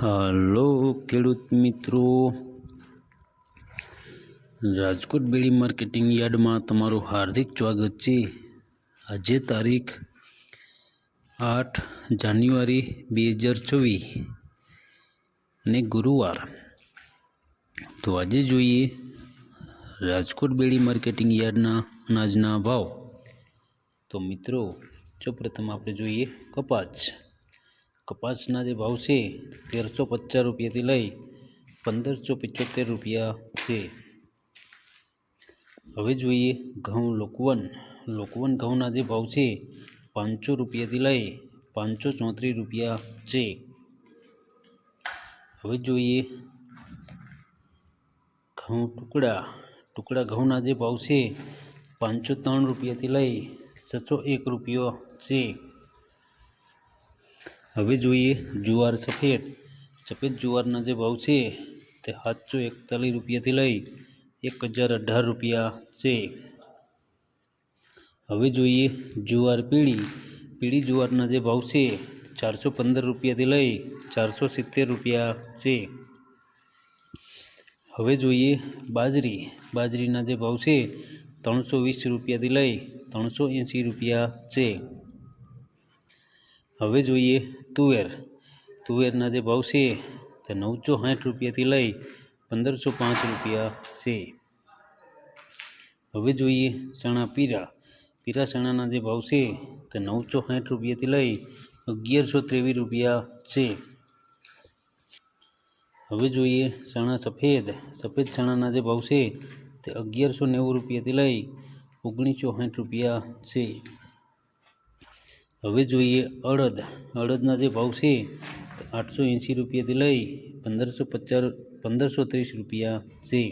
હાલો ખેડૂત મિત્રો. રાજકોટ બેડી માર્કેટિંગ યાર્ડમાં તમારું હાર્દિક સ્વાગત છે. આજે તારીખ આઠ જાન્યુઆરી બે હજાર ચોવીસ ને ગુરુવાર. તો આજે જોઈએ રાજકોટ બેડી માર્કેટિંગ યાર્ડના અનાજના ભાવ. તો મિત્રો, સૌપ્રથમ આપણે જોઈએ કપાસ. કપાસના જે ભાવ છે, તેરસો પચાસ રૂપિયાથી લઈ પંદરસો પંચોતેર રૂપિયા છે. હવે જોઈએ ઘઉં લોકવન. લોકવન ઘઉંના જે ભાવ છે, પાંચસો રૂપિયાથી લઈ પાંચસો ચોત્રીસ રૂપિયા છે. હવે જોઈએ ઘઉં ટુકડા. ટુકડા ઘઉંના જે ભાવ છે, પાંચસો ત્રણ રૂપિયાથી લઈ છસો એક રૂપિયો છે. હવે જોઈએ જુવાર સફેદ. સફેદ જુવારના જે ભાવ છે તે સાતસો એકતાલીસ રૂપિયાથી લઈ એક હજાર અઢાર રૂપિયા છે. હવે જોઈએ જુવાર પીળી. પીળી જુવારના જે ભાવ છે ચારસો પંદર રૂપિયાથી લઈ ચારસો સિત્તેર રૂપિયા છે. હવે જોઈએ બાજરી. બાજરીના જે ભાવ છે ત્રણસો વીસ રૂપિયાથી લઈ ત્રણસો એંસી રૂપિયા છે. હવે જોઈએ તુવેર. તુવેરના જે ભાવ છે તે નવસો સાઠ રૂપિયાથી લઈ પંદરસો પાંચ રૂપિયા છે. હવે જોઈએ ચણા પીરા. પીરા ચણાના જે ભાવ છે તે નવસો સાઠ રૂપિયાથી લઈ અગિયારસો ત્રેવીસ રૂપિયા છે. હવે જોઈએ ચણા સફેદ. સફેદ ચણાના જે ભાવ છે તે અગિયારસો નેવું રૂપિયાથી લઈ ઓગણીસો સાઠ રૂપિયા છે. હવે જોઈએ અડદ. અડદના જે ભાવ છે આઠસો એંસી રૂપિયાથી લઈ પંદરસો પચાસ, પંદરસો ત્રીસ રૂપિયા છે.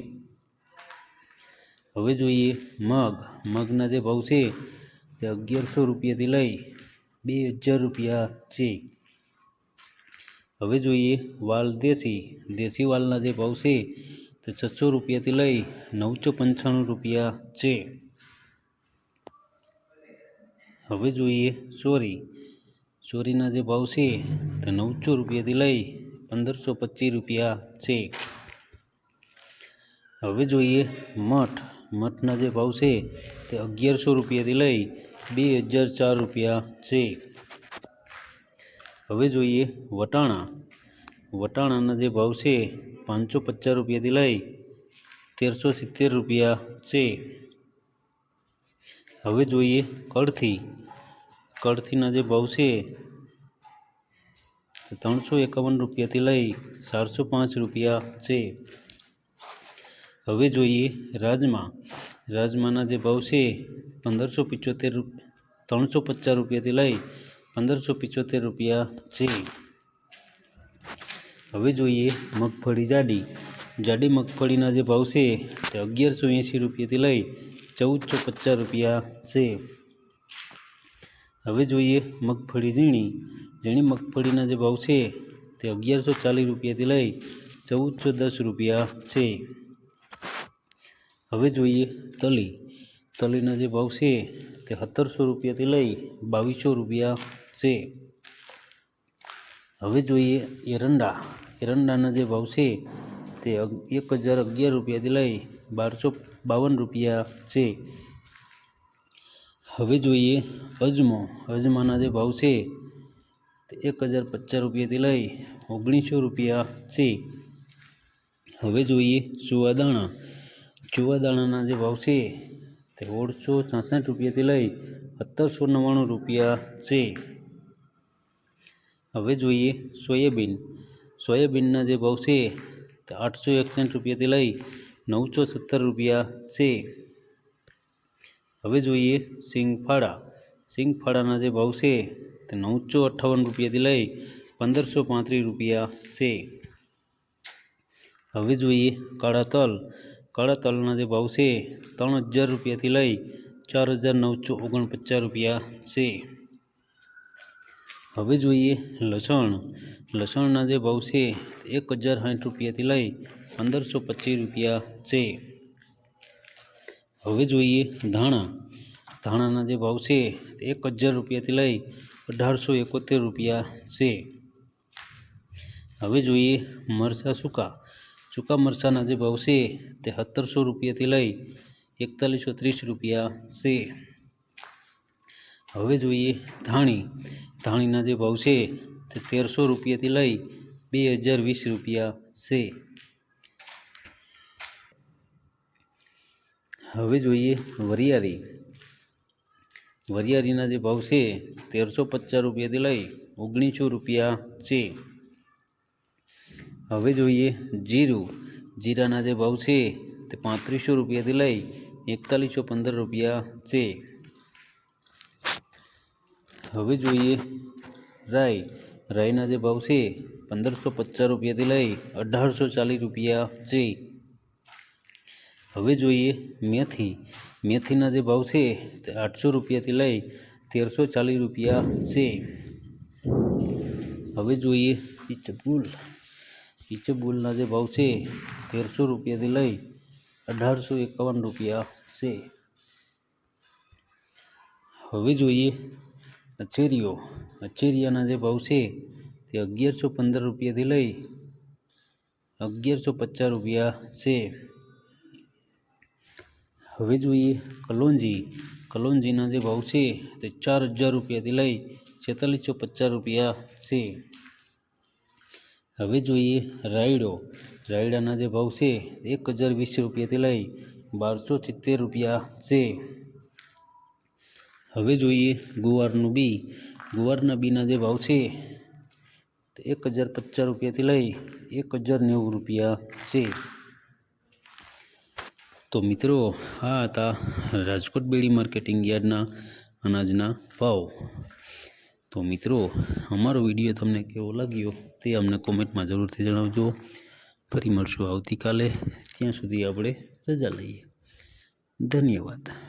હવે જોઈએ મગ. મગના જે ભાવ છે, તે અગિયારસો રૂપિયાથી લઈ બે હજાર રૂપિયા છે. હવે જોઈએ વાલ દેશી. દેશી વાલના જે ભાવ છે, તે છસો રૂપિયાથી લઈ નવસો પંચાણું રૂપિયા છે. હવે જોઈએ સોરી. સોરીના જે ભાવ છે તે નવસો રૂપિયાથી લઈ પંદરસો પચીસ રૂપિયા છે. હવે જોઈએ મઠ. મઠના જે ભાવ છે તે અગિયારસો રૂપિયાથી લઈ બે હજાર ચાર રૂપિયા છે. હવે જોઈએ વટાણા. વટાણાના જે ભાવ છે પાંચસો પચાસ રૂપિયાથી લઈ તેરસો સિત્તેર રૂપિયા છે. હવે જોઈએ કળથી કળથીના જે ભાવ છે ત્રણસો એકાવન રૂપિયાથી લઈ ચારસો પાંચ રૂપિયા છે. હવે જોઈએ રાજમા. રાજમાના જે ભાવ છે, પંદરસો પિચોતેર ત્રણસો પચાસ રૂપિયાથી લઈ પંદરસો પિચોતેર રૂપિયા છે. હવે જોઈએ મગફળી જાડી. જાડી મગફળીના જે ભાવ છે, તે અગિયારસો એંસી રૂપિયાથી લઈ ચૌદસો પચાસ રૂપિયા છે. હવે જોઈએ મગફળી ઝીણી. ઝીણી મગફળીના જે ભાવ છે તે અગિયારસો ચાલીસ રૂપિયાથી લઈ ચૌદસો દસ રૂપિયા છે. હવે જોઈએ તલી. તલીના જે ભાવ છે તે સત્તરસો રૂપિયાથી લઈ બાવીસો રૂપિયા છે. હવે જોઈએ એરંડા. એરંડાના જે ભાવ છે તે એક હજાર અગિયાર રૂપિયાથી લઈ બારસો બાવન રૂપિયા છે. હવે જોઈએ અજમો. અજમાના જે ભાવ છે તે એક હજાર પચાસ રૂપિયાથી લઈ ઓગણીસો રૂપિયા છે. હવે જોઈએ ચુવાદાણા ચુવાદાણાના જે ભાવ છે તે ઓળસો છાસઠ રૂપિયાથી લઈ સત્તરસો નવ્વાણું રૂપિયા છે. હવે જોઈએ સોયાબીન. સોયાબીનના જે ભાવ છે તે આઠસો એકસઠ રૂપિયાથી લઈ નવસો સત્તર રૂપિયા છે. હવે જોઈએ સિંગફાળા. સિંગફાળાના જે ભાવ છે તે નવસો અઠ્ઠાવન રૂપિયાથી લઈ પંદરસો પાંત્રીસ રૂપિયા છે. હવે જોઈએ કાળા તલ. કાળા તલના જે ભાવ છે ત્રણ હજાર રૂપિયાથી લઈ ચાર હજાર નવસો ઓગણપચાસ રૂપિયા છે. હવે જોઈએ લસણ. લસણના જે ભાવ છે એક હજાર સાઠ રૂપિયાથી લઈ પંદરસો પચીસ રૂપિયા છે. હવે જોઈએ ધાણા. ધાણાના જે ભાવ છે તે એક હજાર રૂપિયાથી લઈ અઢારસો એકોતેર રૂપિયા છે. હવે જોઈએ મરચાં સૂકા. સૂકા મરચાંના જે ભાવ છે તે સત્તરસો રૂપિયાથી લઈ એકતાલીસો ત્રીસ રૂપિયા છે. હવે જોઈએ ધાણી. ધાણીના જે ભાવ છે તે તેરસો રૂપિયાથી લઈ બે હજાર વીસ રૂપિયા છે. હવે જોઈએ વરિયાળી. વરિયાળીના જે ભાવ છે, તેરસો પચાસ રૂપિયાથી લઈ ઓગણીસો રૂપિયા છે. હવે જોઈએ જીરું. જીરાના જે ભાવ છે, તે પાંત્રીસો રૂપિયાથી લઈ એકતાલીસો પંદર રૂપિયા છે. હવે જોઈએ રાઈ. રાઈના જે ભાવ છે, પંદરસો પચાસ રૂપિયાથી લઈ અઢારસો ચાલીસ રૂપિયા છે. હવે જોઈએ મેથી. મેથીના જે ભાવ છે તે આઠસો રૂપિયાથી લઈ તેરસો ચાલીસ રૂપિયા છે. હવે જોઈએ ઈચબુલ ઈચબુલના જે ભાવ છે તેરસો રૂપિયાથી લઈ અઢારસો એકાવન રૂપિયા છે. હવે જોઈએ અચેરીઓ અચેરિયાના જે ભાવ છે તે અગિયારસો પંદર રૂપિયાથી લઈ અગિયારસો પચાસ રૂપિયા છે. હવે જોઈએ કલોંજી. કલોંજીના જે ભાવ છે તે ચાર હજાર રૂપિયાથી લઈ છેતાલીસો પચાસ રૂપિયા છે. હવે જોઈએ રાયડો. રાયડાના જે ભાવ છે એક હજાર વીસ રૂપિયાથી લઈ બારસો સિત્તેર રૂપિયા છે. હવે જોઈએ ગુવારનું બી. ગુવારના બીના જે ભાવ છે તે એક હજાર પચાસ રૂપિયાથી લઈ એક હજાર નેવું રૂપિયા છે. તો મિત્રો, આ હતા રાજકોટ બેડી માર્કેટિંગ યાર્ડના અનાજના ભાવ. તો મિત્રો, અમારો વીડિયો તમને કેવો લાગ્યો તે અમને કોમેન્ટમાં જરૂરથી જણાવજો. ફરી મળશું આવતીકાલે. ત્યાં સુધી આપણે રજા લઈએ. ધન્યવાદ.